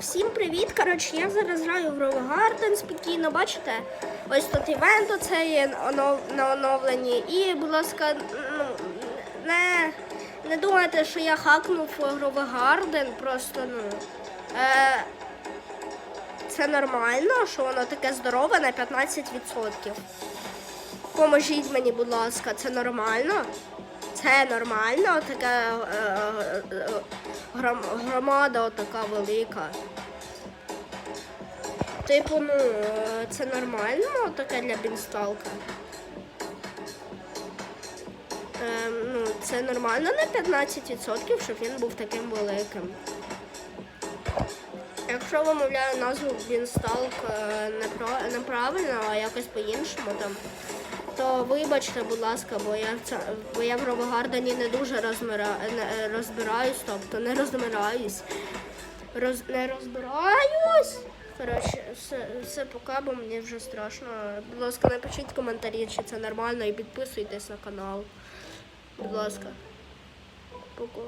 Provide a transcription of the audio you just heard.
Всім привіт! Коротше, я зараз граю в Rove Garden спокійно, бачите? Ось тут івент оце є на оновленні. І, будь ласка, ну, не, не думайте, що я хакнув Rove Garden, просто ну. Е, це нормально, що воно таке здорове на 15%. Поможіть мені, будь ласка, це нормально? Це нормально, така е, е, е, гром- громада така велика. Типу, ну, це нормально таке для бінсталка. Е, ну, це нормально на 15%, щоб він був таким великим. Якщо вимовляю назву Бінсталк неправильно, а якось по-іншому там, то вибачте, будь ласка, бо я в ця- бо я в Ровогардені не дуже розмира, розбираюсь, тобто не розмираюсь. Роз, не розбираюсь. Коротше, все, все пока, бо мені вже страшно. Будь ласка, напишіть коментарі, чи це нормально, і підписуйтесь на канал. Будь ласка. Пока.